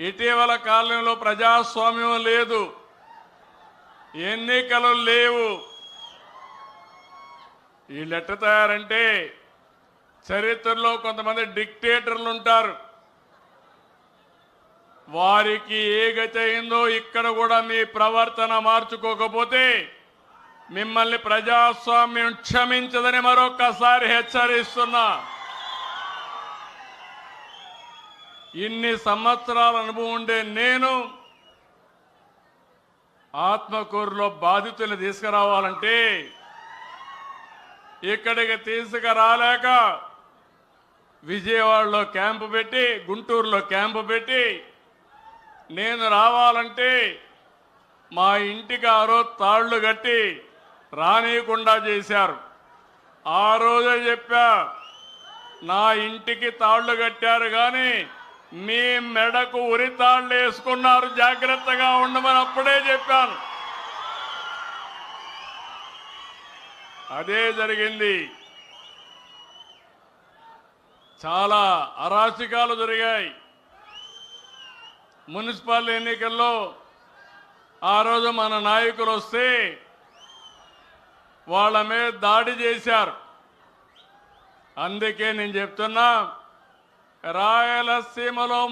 ఇటీవల కాలంలో ప్రజాస్వామ్యం లేదు. ఎన్నికలు లేవు. ఈ ఎట్ట తయారంటే చరిత్రలో కొంతమంది డిక్టేటర్లు ఉంటారు. వారికి ఏ గతి అయిందో ఇక్కడ కూడా మీ ప్రవర్తన మార్చుకోకపోతే మిమ్మల్ని ప్రజాస్వామ్యం క్షమించదని మరొక్కసారి హెచ్చరిస్తున్నా. ఇన్ని సంవత్సరాల అనుభవం ఉండే నేను ఆత్మకూరులో బాధితులు తీసుకురావాలంటే ఇక్కడికి తీసుకురాలేక విజయవాడలో క్యాంపు పెట్టి గుంటూరులో క్యాంపు పెట్టి నేను రావాలంటే మా ఇంటికి ఆ రోజు తాళ్ళు కట్టి రానియకుండా చేశారు. ఆ రోజే చెప్పా నా ఇంటికి తాళ్ళు కట్టారు కానీ మీ మెడకు ఉరితాళ్ళు వేసుకున్నారు. జాగ్రత్తగా ఉండమని అప్పుడే చెప్పాను. అదే జరిగింది. చాలా అరాచకాలు జరిగాయి. మున్సిపల్ ఎన్నికల్లో ఆ రోజు మన నాయకులు వస్తే వాళ్ళ మీద దాడి చేశారు. అందుకే నేను చెప్తున్నా రాయలసీమలో